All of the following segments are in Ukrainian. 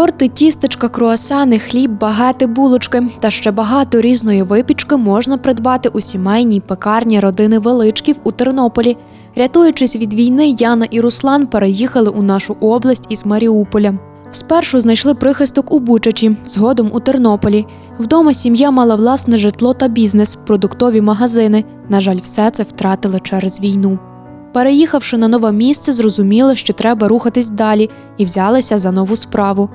Торти, тістечка, круасани, хліб, багети, булочки та ще багато різної випічки можна придбати у сімейній пекарні родини Величків у Тернополі. Рятуючись від війни, Яна і Руслан переїхали у нашу область із Маріуполя. Спершу знайшли прихисток у Бучачі, згодом у Тернополі. Вдома сім'я мала власне житло та бізнес, продуктові магазини. На жаль, все це втратили через війну. Переїхавши на нове місце, зрозуміли, що треба рухатись далі, і взялися за нову справу.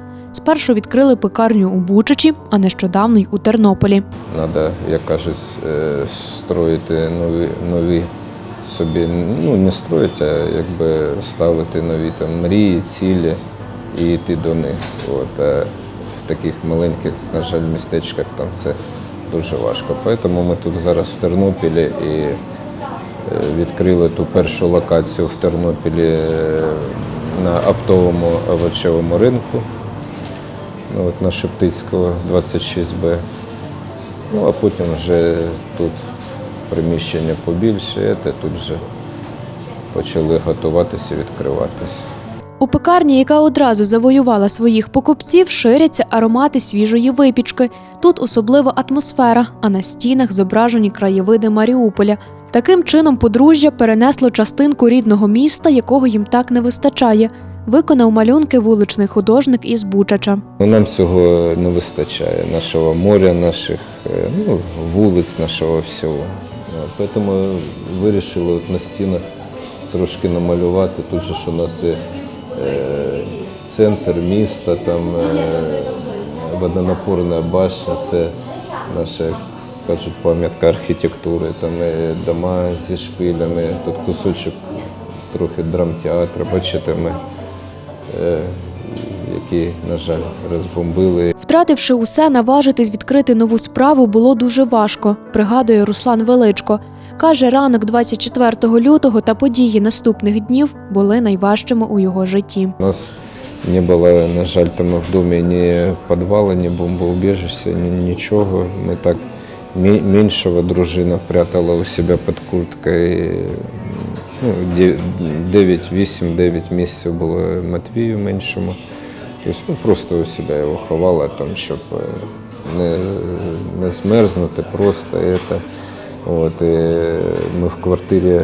Спершу відкрили пекарню у Бучачі, а нещодавно й у Тернополі. Треба, як кажуть, е, строїти нові, нові собі, ну не строїти, а якби ставити нові там мрії, цілі і йти до них. От, а в таких маленьких, на жаль, містечках там це дуже важко. Тому ми тут зараз в Тернополі і е, відкрили ту першу локацію в Тернополі е, на оптовому овочевому ринку. Ну, от на Шептицького 26Б. Ну, а потім вже тут приміщення побільше, і тут вже почали готуватися, відкриватися. У пекарні, яка одразу завоювала своїх покупців, ширяться аромати свіжої випічки. Тут особлива атмосфера, а на стінах зображені краєвиди Маріуполя. Таким чином подружжя перенесло частинку рідного міста, якого їм так не вистачає. Виконав малюнки вуличний художник із Бучача. Ну, нам цього не вистачає, нашого моря, наших е, ну, вулиць, нашого всього. Тому вирішили от на стінах трошки намалювати. Тут же ж у нас і е, центр міста, там е, водонапорна башня, це наша, кажуть, пам'ятка архітектури, там дома зі шпилями, тут кусочок трохи драмтеатру, бачите, ми, е, які, на жаль, розбомбили. Втративши усе, наважитись відкрити нову справу було дуже важко, пригадує Руслан Величко. Каже, ранок 24 лютого та події наступних днів були найважчими у його житті. У нас не було, на жаль, там в домі ні підвалу, ні бомбоубіжища, ні нічого. Ми так меншого дружина прятала у себе під курткою. Ну, 9-8-9 місяців було Матвію меншому. Тобто, ну, просто у себе його ховала, там, щоб е, не, не змерзнути просто. Це. От, і ми в квартирі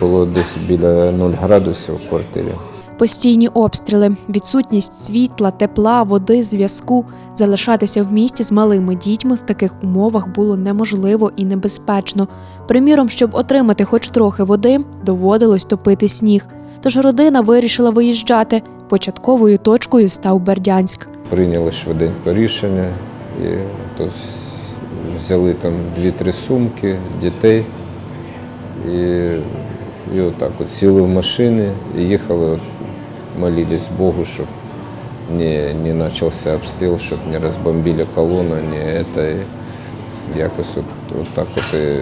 було десь біля 0 градусів в квартирі. Постійні обстріли, відсутність світла, тепла, води, зв'язку. Залишатися в місті з малими дітьми в таких умовах було неможливо і небезпечно. Приміром, щоб отримати хоч трохи води, доводилось топити сніг. Тож родина вирішила виїжджати. Початковою точкою став Бердянськ. Прийняли швиденько рішення і то взяли там дві-три сумки, дітей і, і отак от сіли в машини і їхали, молились Богу, щоб не, не почався обстріл, щоб не розбомбили колону, не. І якось от, от так от і,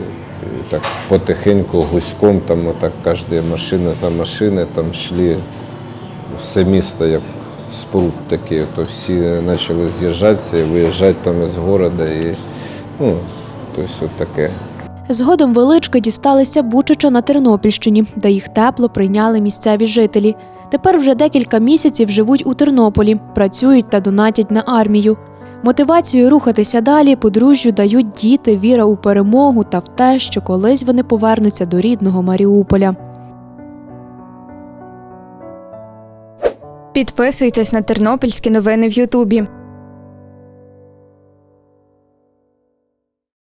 так потихеньку, гуськом, там отак кожна машина за машиною там йшли все місто як споруд такі, то всі почали з'їжджатися і виїжджати там із міста. І, ну, тобто от таке. Згодом велички дісталися Бучича на Тернопільщині, де їх тепло прийняли місцеві жителі. Тепер вже декілька місяців живуть у Тернополі, працюють та донатять на армію. Мотивацію рухатися далі подружжю дають діти, віра у перемогу та в те, що колись вони повернуться до рідного Маріуполя. Підписуйтесь на тернопільські новини в Ютубі.